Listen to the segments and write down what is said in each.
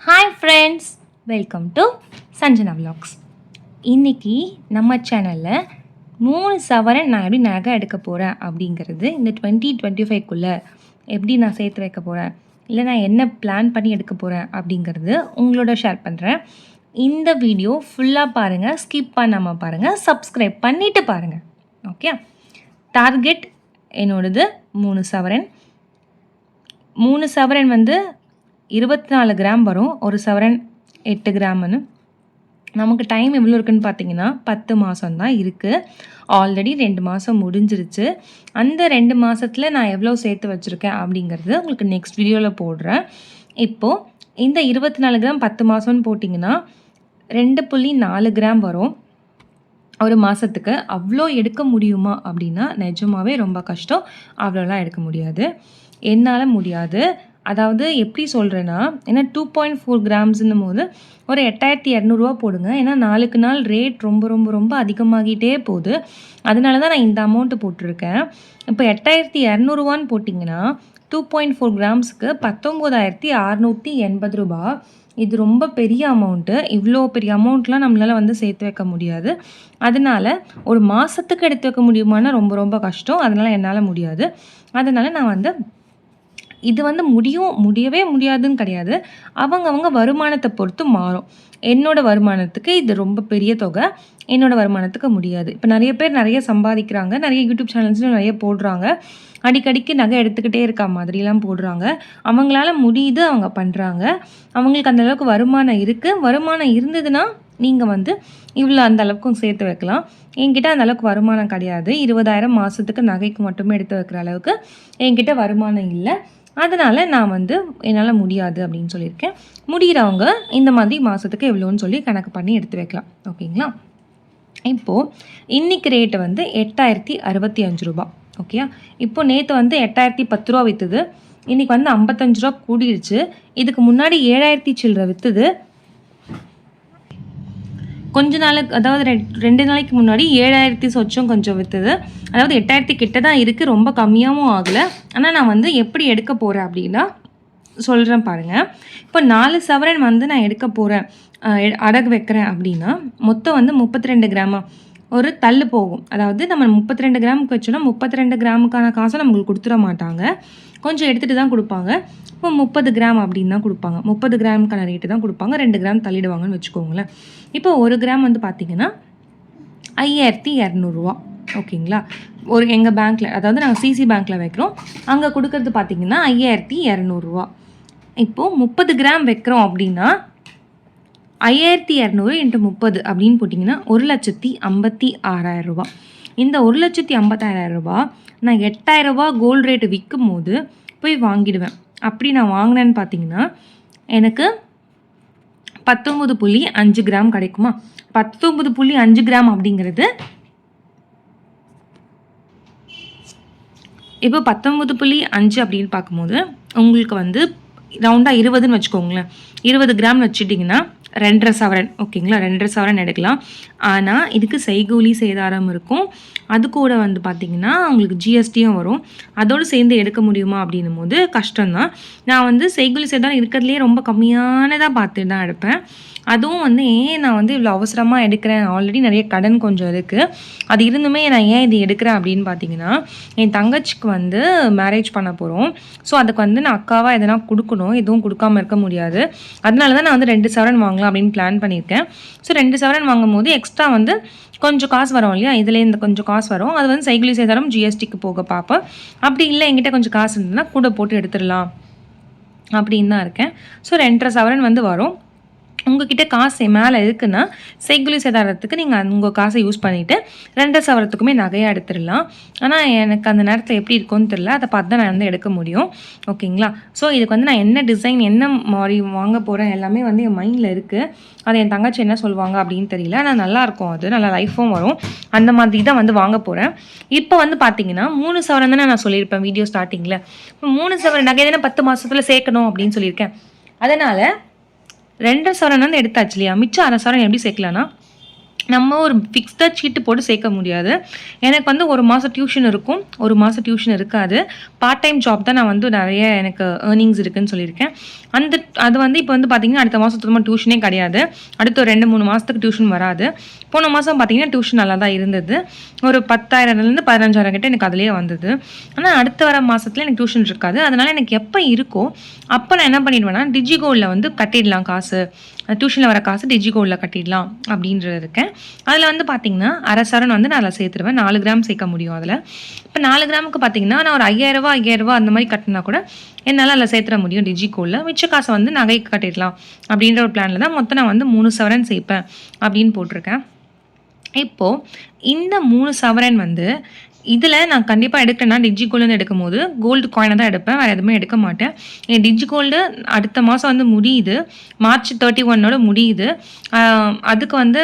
Hi friends welcome to Sanjana vlogs இன்றைக்கி நம்ம சேனலில் மூணு சவரன் நான் எப்படி நகை எடுக்க போகிறேன் அப்படிங்கிறது இந்த டுவெண்ட்டி டுவெண்ட்டி ஃபைவ்க்குள்ளே எப்படி நான் சேர்த்து வைக்க போகிறேன் இல்லை நான் என்ன பிளான் பண்ணி எடுக்க போகிறேன் அப்படிங்கிறது உங்களோட ஷேர் பண்ணுறேன் இந்த வீடியோ ஃபுல்லாக பாருங்கள் ஸ்கிப் பண்ணாமல் பாருங்கள் சப்ஸ்கிரைப் பண்ணிவிட்டு பாருங்கள் ஓகே டார்கெட் என்னோடது மூணு சவரன். மூணு சவரன் வந்து இருபத்தி நாலு கிராம் வரும். ஒரு சவரன் எட்டு கிராம்னு. நமக்கு டைம் எவ்வளோ இருக்குன்னு பார்த்தீங்கன்னா பத்து மாதம் தான் இருக்குது ஆல்ரெடி ரெண்டு மாதம் முடிஞ்சிருச்சு. அந்த ரெண்டு மாதத்தில் நான் எவ்வளோ சேர்த்து வச்சுருக்கேன் அப்படிங்கிறது உங்களுக்கு நெக்ஸ்ட் வீடியோவில் போடுறேன். இப்போது இந்த இருபத்தி நாலு கிராம் பத்து மாதம்னு போட்டிங்கன்னா ரெண்டு புள்ளி நாலு கிராம் வரும். ஒரு மாதத்துக்கு அவ்வளோ எடுக்க முடியுமா அப்படின்னா நிஜமாவே ரொம்ப கஷ்டம். அவ்வளோலாம் எடுக்க முடியாது. என்னால் முடியாது. அதாவது எப்படி சொல்கிறேன்னா ஏன்னா டூ பாயிண்ட் ஃபோர் கிராம்ஸ்னும் போது ஒரு எட்டாயிரத்தி இரநூறுவா போடுங்க. ஏன்னா நாளுக்கு நாள் ரேட் ரொம்ப ரொம்ப ரொம்ப அதிகமாகிட்டே போகுது. அதனால தான் நான் இந்த அமௌண்ட்டு போட்டிருக்கேன். இப்போ எட்டாயிரத்தி இரநூறுவான்னு போட்டிங்கன்னா டூ பாயிண்ட் ஃபோர் கிராம்ஸுக்கு பத்தொம்போதாயிரத்தி அறநூற்றி எண்பது ரூபா. இது ரொம்ப பெரிய அமௌண்ட்டு இவ்வளோ பெரிய அமௌண்ட்லாம் நம்மளால் வந்து சேர்த்து வைக்க முடியாது. அதனால ஒரு மாதத்துக்கு எடுத்து வைக்க முடியுமானா ரொம்ப ரொம்ப கஷ்டம். அதனால் என்னால் முடியாது. அதனால் நான் வந்து இது வந்து முடியும் முடியவே முடியாதுன்னு கிடையாது. அவங்கவங்க வருமானத்தை பொறுத்து மாறும். என்னோட வருமானத்துக்கு இது ரொம்ப பெரிய தொகை என்னோட வருமானத்துக்கு முடியாது. இப்போ நிறைய பேர் நிறைய சம்பாதிக்கிறாங்க நிறைய யூடியூப் சேனல்ஸ்லையும் நிறைய போடுறாங்க. அடிக்கடிக்கு நகை எடுத்துக்கிட்டே இருக்க மாதிரிலாம் போடுறாங்க. அவங்களால முடியுது அவங்க பண்ணுறாங்க அவங்களுக்கு அந்த அளவுக்கு வருமானம் இருக்குது வருமானம் இருந்ததுன்னா நீங்கள் வந்து இவ்வளோ அந்த அளவுக்கும் சேர்த்து வைக்கலாம். என்கிட்ட அந்த அளவுக்கு வருமானம் கிடையாது. இருபதாயிரம் மாதத்துக்கு நகைக்கு மட்டுமே எடுத்து வைக்கிற அளவுக்கு என்கிட்ட வருமானம் இல்லை. அதனால் நான் வந்து என்னால் முடியாது அப்படின்னு சொல்லியிருக்கேன். முடிகிறவங்க இந்த மாதிரி மாதத்துக்கு எவ்வளோன்னு சொல்லி கணக்கு பண்ணி எடுத்து வைக்கலாம். ஓகேங்களா? இப்போது இன்றைக்கி ரேட்டு வந்து எட்டாயிரத்தி அறுபத்தி அஞ்சு ரூபா. ஓகே இப்போ நேற்று வந்து எட்டாயிரத்தி பத்து ரூபா விற்றுது இன்றைக்கி வந்து ஐம்பத்தஞ்சு ரூபா கூடிருச்சு. இதுக்கு முன்னாடி ஏழாயிரத்தி சில்லற விற்றுது கொஞ்ச நாளுக்கு அதாவது ரெ- ரெண்டு நாளைக்கு முன்னாடி ஏழாயிரத்தி சொச்சம் கொஞ்சம் விற்றுது அதாவது எட்டாயிரத்தி கிட்ட தான் இருக்குது ரொம்ப கம்மியாகவும் ஆகலை. ஆனால் நான் வந்து எப்படி எடுக்க போகிறேன் அப்படின்னா சொல்கிறேன் பாருங்கள் இப்போ நாலு சவரன் வந்து நான் எடுக்க போகிறேன் அடகு வைக்கிறேன் அப்படின்னா மொத்தம் வந்து முப்பத்தி ரெண்டு கிராமா. ஒரு தள்ளு போகும். அதாவது நம்ம முப்பத்தி ரெண்டு கிராமுக்கு வச்சோன்னா முப்பத்தி ரெண்டு கிராமுக்கான காசை நம்மளுக்கு கொடுத்துட மாட்டாங்க. கொஞ்சம் எடுத்துகிட்டு தான் கொடுப்பாங்க. இப்போ முப்பது கிராம் அப்படின்னு தான் கொடுப்பாங்க. முப்பது கிராமுக்கான ரேட்டு தான் கொடுப்பாங்க. ரெண்டு கிராம் தள்ளிடுவாங்கன்னு வச்சுக்கோங்களேன். இப்போ ஒரு கிராம் வந்து பார்த்தீங்கன்னா ஐயாயிரத்தி இரநூறுவா. ஓகேங்களா? ஒரு எங்கள் பேங்க்கில் அதாவது நாங்கள் சிசி பேங்க்கில் வைக்கிறோம். அங்கே கொடுக்கறது பார்த்தீங்கன்னா ஐயாயிரத்தி இரநூறுவா. இப்போது முப்பது கிராம் வைக்கிறோம் அப்படின்னா ஐயாயிரத்தி இரநூறு இன்ட்டு முப்பது அப்படின்னு போட்டிங்கன்னா ஒரு லட்சத்தி ஐம்பத்தி ஆறாயிரம் ரூபா இந்த ஒரு லட்சத்தி ஐம்பத்தாயிரம் ரூபா நான் எட்டாயிரம் ரூபா கோல்டு ரேட்டு விற்கும் போது போய் வாங்கிடுவேன். அப்படி நான் வாங்கினேன்னு பார்த்தீங்கன்னா எனக்கு பத்தொம்பது புள்ளி அஞ்சு கிராம் கிடைக்குமா? பத்தொம்பது புள்ளி அஞ்சு கிராம் அப்படிங்கிறது இப்போ பத்தொம்பது புள்ளி அஞ்சு அப்படின்னு பார்க்கும்போது உங்களுக்கு வந்து ரவுண்டாக இருபதுன்னு வச்சுக்கோங்களேன். இருபது கிராம் வச்சுட்டிங்கன்னா ரெண்டரை சவரன் ஓகேங்களா? ரெண்டரை சவரன் எடுக்கலாம். ஆனால் இதுக்கு செய்கூலி சேதாரம் இருக்கும். அது கூட வந்து பார்த்திங்கன்னா உங்களுக்கு ஜிஎஸ்டியும் வரும். அதோடு சேர்ந்து எடுக்க முடியுமா அப்படின்னும் போது கஷ்டம்தான். நான் வந்து செய்கூலி சேதாரம் இருக்கிறதுலே ரொம்ப கம்மியானதாக பார்த்து தான் எடுப்பேன். அதுவும் வந்து ஏன் நான் வந்து இவ்வளோ அவசரமாக எடுக்கிறேன்? ஆல்ரெடி நிறைய கடன் கொஞ்சம் இருக்குது அது இருந்துமே நான் ஏன் இது எடுக்கிறேன் அப்படின்னு பார்த்தீங்கன்னா என் தங்கச்சிக்கு வந்து மேரேஜ் பண்ண போகிறோம் ஸோ அதுக்கு வந்து நான் அக்காவாக எதனா கொடுக்கணும். எதுவும் கொடுக்காம இருக்க முடியாது. அதனால தான் நான் வந்து ரெண்டு சவரன் வாங்கலாம் அப்படின்னு பிளான் பண்ணியிருக்கேன். ஸோ ரெண்டு சவரன் வாங்கும் போது எக்ஸ்ட்ரா வந்து கொஞ்சம் காசு வரும் இல்லையா? இதில் இந்த கொஞ்சம் காசு வரும். அது வந்து சைக்கிள் சேதாரம் ஜிஎஸ்டிக்கு போக பார்ப்பேன் அப்படி இல்லை என்கிட்ட கொஞ்சம் காசு இருந்ததுன்னா கூட போட்டு எடுத்துடலாம் அப்படின்னு தான் இருக்கேன். ஸோ ரெண்டரை சவரன் வந்து வரும். உங்ககிட்ட காசு மேலே இருக்குன்னா செய்குலி சேதாரத்துக்கு நீங்கள் உங்கள் காசை யூஸ் பண்ணிவிட்டு ரெண்டு சவரத்துக்குமே நகையாக எடுத்துடலாம். ஆனால் எனக்கு அந்த நேரத்தில் எப்படி இருக்கும்னு தெரில அதை பார்த்து தான் நான் வந்து எடுக்க முடியும். ஓகேங்களா? ஸோ இதுக்கு வந்து நான் என்ன டிசைன் என்ன மாதிரி வாங்க போகிறேன் எல்லாமே வந்து என் மைண்டில் இருக்குது அது என் தங்கச்சி என்ன சொல்லுவாங்க அப்படின்னு தெரியல. ஆனால் நல்லாயிருக்கும் அது. நல்லா லைஃப்பும் வரும். அந்த மாதிரி தான் வந்து வாங்க போகிறேன் இப்போ வந்து பார்த்தீங்கன்னா மூணு சவரம் தானே நான் சொல்லியிருப்பேன் வீடியோ ஸ்டார்டிங்கில் இப்போ மூணு சவரன் நகை தானே பத்து மாதத்தில் சேர்க்கணும் அப்படின்னு சொல்லியிருக்கேன். அதனால் ரெண்டு சவரன் வந்து எடுத்தாச்சு இல்லையா? மிச்சம் அரை சவரன் எப்படி சேர்க்கலான்னா நம்ம ஒரு ஃபிக்ஸ்டாக சீட்டு போட்டு சேர்க்க முடியாது. எனக்கு வந்து ஒரு மாதம் டியூஷன் இருக்கும். ஒரு மாதம் டியூஷன் இருக்காது. பார்ட் டைம் ஜாப் தான் நான் வந்து நிறைய எனக்கு ஏர்னிங்ஸ் இருக்குன்னு சொல்லியிருக்கேன். அந்த அது வந்து இப்போ வந்து பார்த்தீங்கன்னா அடுத்த மாதம் சுத்தமாக டியூஷனே கிடையாது. அடுத்த ஒரு ரெண்டு மூணு மாதத்துக்கு டியூஷன் வராது. போன மாதம் பார்த்தீங்கன்னா டியூஷன் நல்லா தான் இருந்தது. ஒரு பத்தாயிரம்லேருந்து பதினஞ்சாயிரம் கிட்ட எனக்கு அதிலேயே வந்தது. ஆனால் அடுத்த வர மாதத்துல எனக்கு டியூஷன் இருக்காது. அதனால் எனக்கு எப்போ இருக்கோ அப்போ நான் என்ன பண்ணிடுவேன்னா டிஜிகோல்டில் வந்து கட்டிடலாம் காசு. டியூஷனில் வர காசு டிஜிகோல்டில் கட்டிடலாம் அப்படின்றது இருக்கேன். அதில் வந்து பார்த்தீங்கன்னா அரை சரண் வந்து நான் அதில் சேர்த்துருவேன். நாலு கிராம் சேர்க்க முடியும் அதில். இப்போ நாலு கிராமுக்கு பார்த்தீங்கன்னா நான் ஒரு ஐயாயிரரூபா ஐயாயிரரூபா அந்த மாதிரி கட்டினா கூட என்னால் அதில் சேர்த்துட முடியும் டிஜிகோலில். மிச்ச காசை வந்து நகைக்கு கட்டிடலாம் அப்படின்ற ஒரு பிளானில் தான் மொத்தம் நான் வந்து மூணு சவரன் சேர்ப்பேன் அப்படின்னு போட்டிருக்கேன். இப்போது இந்த மூணு சவரன் வந்து இதில் நான் கண்டிப்பாக எடுக்கிறேன்னா டிஜி கோல்டுன்னு எடுக்கும் போது கோல்டு காயினை தான் எடுப்பேன் வேறு எதுவுமே எடுக்க மாட்டேன். என் டிஜி கோல்டு அடுத்த மாதம் வந்து முடியுது. மார்ச் தேர்ட்டி ஒன்னோட முடியுது. அதுக்கு வந்து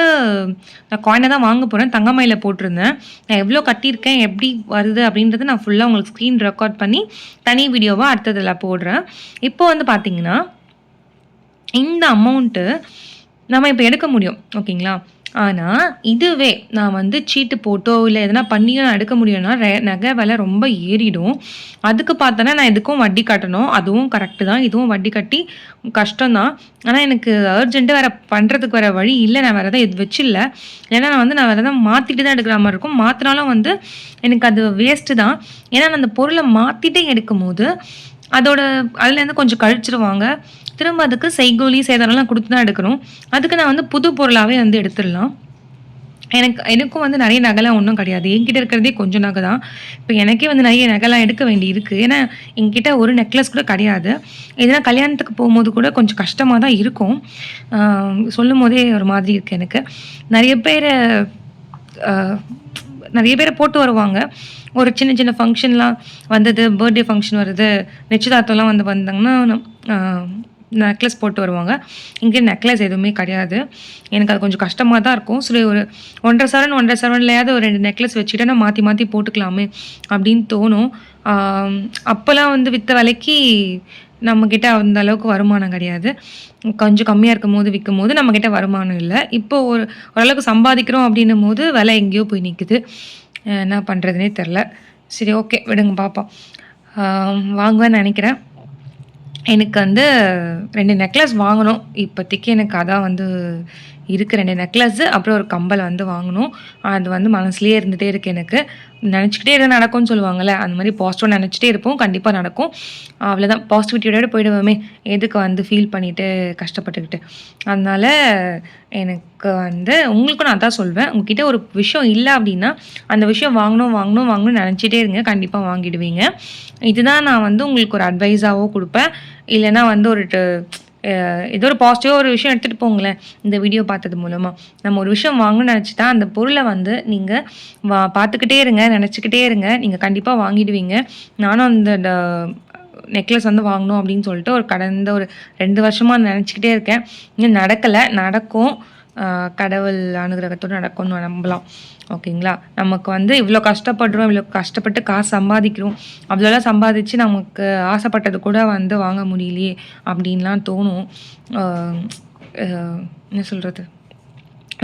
நான் காயினை தான் வாங்க போகிறேன் தங்கமயில போட்டிருந்தேன். நான் எவ்வளோ கட்டியிருக்கேன் எப்படி வருது அப்படின்றத நான் ஃபுல்லாக உங்களுக்கு ஸ்க்ரீன் ரெக்கார்ட் பண்ணி தனி வீடியோவாக அடுத்ததில் போடுறேன். இப்போ வந்து பார்த்தீங்கன்னா இந்த அமௌண்ட்டு நம்ம இப்போ எடுக்க முடியும். ஓகேங்களா? ஆனால் இதுவே நான் வந்து சீட்டு போட்டோ இல்லை எதனா பண்ணியோ நான் எடுக்க முடியும்னா நகை விலை ரொம்ப ஏறிடும். அதுக்கு பார்த்தோன்னா நான் எதுக்கும் வட்டி கட்டணும். அதுவும் கரெக்டு தான். இதுவும் வட்டி கட்டி கஷ்டம்தான். ஆனால் எனக்கு அர்ஜென்ட்டு வேறு பண்ணுறதுக்கு வேறு வழி இல்லை. நான் வேறு எதாவது இது வச்சில்ல. ஏன்னா நான் வந்து நான் வேறு எதாவது மாற்றிட்டு தான் எடுக்கிற மாதிரி இருக்கும். மாற்றினாலும் வந்து எனக்கு அது வேஸ்ட்டு தான். ஏன்னா நான் அந்த பொருளை மாற்றிட்டே எடுக்கும் போது அதோட அதுலேருந்து கொஞ்சம் கழிச்சிருவாங்க. திரும்ப அதுக்கு செய்கூலி சேதாரம்லாம் கொடுத்து தான் எடுக்கணும். அதுக்கு நான் வந்து புது பொருளாகவே வந்து எடுத்துடலாம். எனக்கு எனக்கும் வந்து நிறைய நகைலாம் ஒன்றும் கிடையாது. என்கிட்ட இருக்கிறதே கொஞ்சம் நகை தான். இப்போ எனக்கே வந்து நிறைய நகைலாம் எடுக்க வேண்டி இருக்குது ஏன்னா என்கிட்ட ஒரு நெக்லஸ் கூட கிடையாது. இதெல்லாம் கல்யாணத்துக்கு போகும்போது கூட கொஞ்சம் கஷ்டமாக தான் இருக்கும். சொல்லும் போதே ஒரு மாதிரி இருக்குது எனக்கு. நிறைய பேர் நிறைய பேரை போட்டு வருவாங்க. ஒரு சின்ன சின்ன ஃபங்க்ஷன்லாம் வந்தது பர்த்டே ஃபங்க்ஷன் வருது நிச்சயதார்த்தம்லாம் வந்து வந்தாங்கன்னா நெக்லஸ் போட்டு வருவாங்க. இங்கே நெக்லஸ் எதுவுமே கிடையாது. எனக்கு அது கொஞ்சம் கஷ்டமாக தான் இருக்கும். சரி ஒரு ஒன்றரை சவரன் ஒன்றரை சவரன்லையாவது ஒரு ரெண்டு நெக்லஸ் வச்சுக்கிட்டா நான் மாற்றி மாற்றி போட்டுக்கலாமே அப்படின்னு தோணும். அப்போல்லாம் வந்து விற்ற விலைக்கு நம்மக்கிட்ட அந்த அளவுக்கு வருமானம் கிடையாது. கொஞ்சம் கம்மியாக இருக்கும் போது விற்கும் போது நம்மக்கிட்ட வருமானம் இல்லை. இப்போ ஒரு ஓரளவுக்கு சம்பாதிக்கிறோம் அப்படின்னும் போது விலை எங்கேயோ போய் நிற்குது என்ன பண்ணுறதுனே தெரில. சரி ஓகே விடுங்க பார்ப்போம் வாங்குவேன்னு நினைக்கிறேன். எனக்கு வந்து ரெண்டு நெக்லஸ் வாங்கணும். இப்போதைக்கு எனக்கு அதான் வந்து இருக்குது ரெண்டு நெக்லஸ்ஸு அப்புறம் ஒரு கம்பல் வந்து வாங்கணும். அது வந்து மனசுலேயே இருந்துகிட்டே இருக்குது எனக்கு. நினச்சிக்கிட்டே இருந்தால் நடக்கும்னு சொல்லுவாங்கள்ல அந்த மாதிரி பாசிட்டிவாக நினச்சிட்டே இருப்போம் கண்டிப்பாக நடக்கும். அவ்வளோதான் பாசிட்டிவிட்டியோட போயிடுவோமே எதுக்கு வந்து ஃபீல் பண்ணிவிட்டு கஷ்டப்பட்டுக்கிட்டு. அதனால் எனக்கு வந்து உங்களுக்கும் நான் தான் சொல்வேன் உங்ககிட்ட ஒரு விஷயம் இல்லை அப்படின்னா அந்த விஷயம் வாங்கணும் வாங்கணும் வாங்கணும்னு நினச்சிட்டே இருங்க கண்டிப்பாக வாங்கிடுவீங்க. இதுதான் நான் வந்து உங்களுக்கு ஒரு அட்வைஸாகவும் கொடுப்பேன். இல்லைன்னா வந்து ஒரு ட- ஏதோ ஒரு பாசிட்டிவாக ஒரு விஷயம் எடுத்துகிட்டு போங்களேன் இந்த வீடியோ பார்த்தது மூலமாக நம்ம ஒரு விஷயம் வாங்கணும்னு நினச்சிட்டா அந்த பொருளை வந்து நீங்கள் வா பார்த்துக்கிட்டே இருங்க நினச்சிக்கிட்டே இருங்க. நீங்கள் கண்டிப்பாக வாங்கிடுவீங்க. நானும் அந்த நெக்லஸ் வந்து வாங்கணும் அப்படின்னு சொல்லிட்டு ஒரு கடந்த ஒரு ரெண்டு வருஷமாக நினச்சிக்கிட்டே இருக்கேன். இன்னும் நடக்கலை நடக்கும். கடவுள் அனுகிரகத்தோடு நடக்கும்னு நம்பலாம். ஓகேங்களா? நமக்கு வந்து இவ்வளோ கஷ்டப்படுறோம் இவ்வளோ கஷ்டப்பட்டு காசு சம்பாதிக்கிறோம். அவ்வளோலாம் சம்பாதிச்சு நமக்கு ஆசைப்பட்டது கூட வந்து வாங்க முடியலையே அப்படின்லாம் தோணும். என்ன சொல்கிறது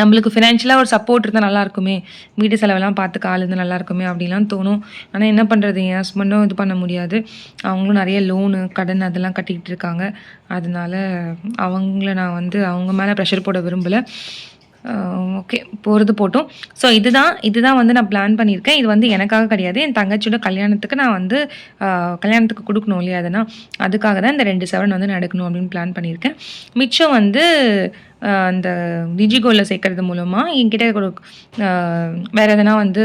நம்மளுக்கு ஃபினான்ஷியலாக ஒரு சப்போர்ட் இருந்தால் நல்லா இருக்குமே. வீட்டு செலவெல்லாம் பார்த்துக்க கால் இருந்தால் நல்லா இருக்குமே அப்படிலாம் தோணும். ஆனால் என்ன பண்ணுறது என் ஹஸ்பண்டும் இது பண்ண முடியாது. அவங்களும் நிறைய லோனு கடன் அதெல்லாம் கட்டிக்கிட்டு இருக்காங்க. அதனால அவங்கள நான் வந்து அவங்க மேலே ப்ரெஷர் போட விரும்பலை. ஓகே போகிறது போட்டும். ஸோ இதுதான் இதுதான் வந்து நான் பிளான் பண்ணியிருக்கேன். இது வந்து எனக்காக கிடையாது. என் தங்கச்சியோட கல்யாணத்துக்கு நான் வந்து கல்யாணத்துக்கு கொடுக்கணும் இல்லையா அதனால் அதுக்காக தான் இந்த ரெண்டு செவன் வந்து நடக்கணும் அப்படின்னு பிளான் பண்ணியிருக்கேன். மிச்சம் வந்து அந்த டிஜிகோலில் சேர்க்கறது மூலமாக என்கிட்ட கொடு வேறு எதனா வந்து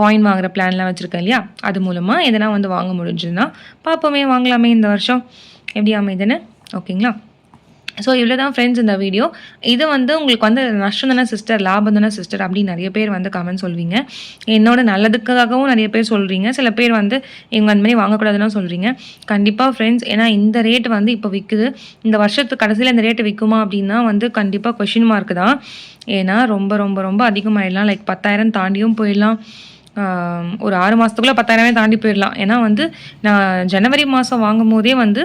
காயின் வாங்குற பிளான்லாம் வச்சுருக்கேன் இல்லையா? அது மூலமாக எதனா வந்து வாங்க முடிஞ்சதுன்னா பார்ப்போமே வாங்கலாமே இந்த வருஷம். எப்படி அமைதுன்னு? ஓகேங்களா ஸோ இவ்வளோ தான் ஃப்ரெண்ட்ஸ் இந்த வீடியோ இது வந்து உங்களுக்கு வந்து நஷ்டம் தானே சிஸ்டர் லாபம் தானே சிஸ்டர் அப்படின்னு நிறைய பேர் வந்து கமெண்ட் சொல்வீங்க. என்னோட நல்லதுக்காகவும் நிறைய பேர் சொல்கிறீங்க சில பேர் வந்து இவங்க அந்த மாதிரி வாங்கக்கூடாதுன்னு சொல்கிறீங்க கண்டிப்பாக ஃப்ரெண்ட்ஸ் ஏன்னா இந்த ரேட் வந்து இப்போ விற்குது இந்த வருஷத்துக்கு கடைசியில் இந்த ரேட்டு விற்குமா அப்படின்னா வந்து கண்டிப்பாக கொஷின் மார்க் தான். ஏன்னா ரொம்ப ரொம்ப ரொம்ப அதிகமாகிடலாம் லைக் பத்தாயிரம் தாண்டியும் போயிடலாம். ஒரு ஆறு மாதத்துக்குள்ளே பத்தாயிரமே தாண்டி போயிடலாம். ஏன்னா வந்து நான் ஜனவரி மாதம் வாங்கும் போதே வந்து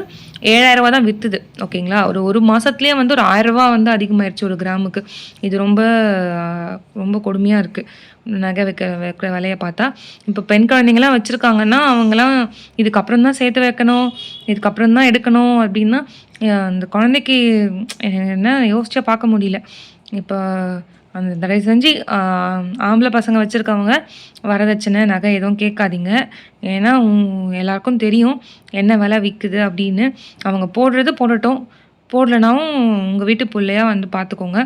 ஏழாயிரரூவா தான் விற்றுது ஓகேங்களா? ஒரு ஒரு மாதத்துலேயே வந்து ஒரு ஆயிரரூவா வந்து அதிகமாயிருச்சு ஒரு கிராமுக்கு. இது ரொம்ப ரொம்ப கொடுமையாக இருக்குது நகை வைக்க வைக்கிற விலையை பார்த்தா. இப்போ பெண் குழந்தைங்களாம் வச்சுருக்காங்கன்னா அவங்களாம் இதுக்கப்புறம் தான் சேர்த்து வைக்கணும் இதுக்கப்புறம் தான் எடுக்கணும் அப்படின்னா அந்த குழந்தைக்கு என்ன யோசிச்சா பார்க்க முடியல. இப்போ அந்த தடவை செஞ்சு ஆம்பளை பசங்க வச்சுருக்கவங்க வரதட்சணை நகை எதுவும் கேட்காதீங்க. ஏன்னா எல்லாருக்கும் தெரியும் என்ன விலை விற்குது அப்படின்னு. அவங்க போடுறது போடட்டும். போடலனாவும் உங்கள் வீட்டு பிள்ளையா வந்து பார்த்துக்கோங்க.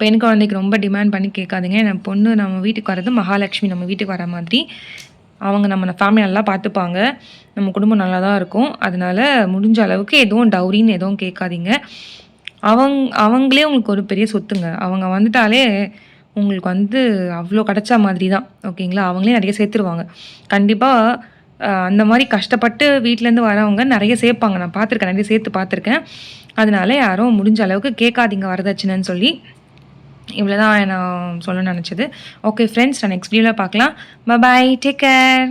பெண் குழந்தைக்கு ரொம்ப டிமாண்ட் பண்ணி கேட்காதீங்க. என் பொண்ணு நம்ம வீட்டுக்கு வர்றது மகாலட்சுமி நம்ம வீட்டுக்கு வர மாதிரி. அவங்க நம்ம ஃபேமிலி நல்லா பார்த்துப்பாங்க. நம்ம குடும்பம் நல்லா தான் இருக்கும். அதனால முடிஞ்ச அளவுக்கு எதுவும் டவுரின்னு எதுவும் கேட்காதீங்க. அவங்க அவங்களே உங்களுக்கு ஒரு பெரிய சொத்துங்க. அவங்க வந்துட்டாலே உங்களுக்கு வந்து அவ்வளோ கிடைச்ச மாதிரி தான் ஓகேங்களா? அவங்களே நிறைய சேர்த்துருவாங்க. கண்டிப்பாக அந்த மாதிரி கஷ்டப்பட்டு வீட்டிலேருந்து வரவங்க நிறைய சேர்ப்பாங்க. நான் பார்த்துருக்கேன் நிறைய சேர்த்து பார்த்துருக்கேன். அதனால யாரும் முடிஞ்ச அளவுக்கு கேட்காதீங்க வரதட்சணைன்னு சொல்லி. இவ்வளோ தான் நான் சொல்ல நினச்சது. ஓகே ஃப்ரெண்ட்ஸ் நான் நெக்ஸ்ட் வீடியோவில் பார்க்கலாம். Bye take care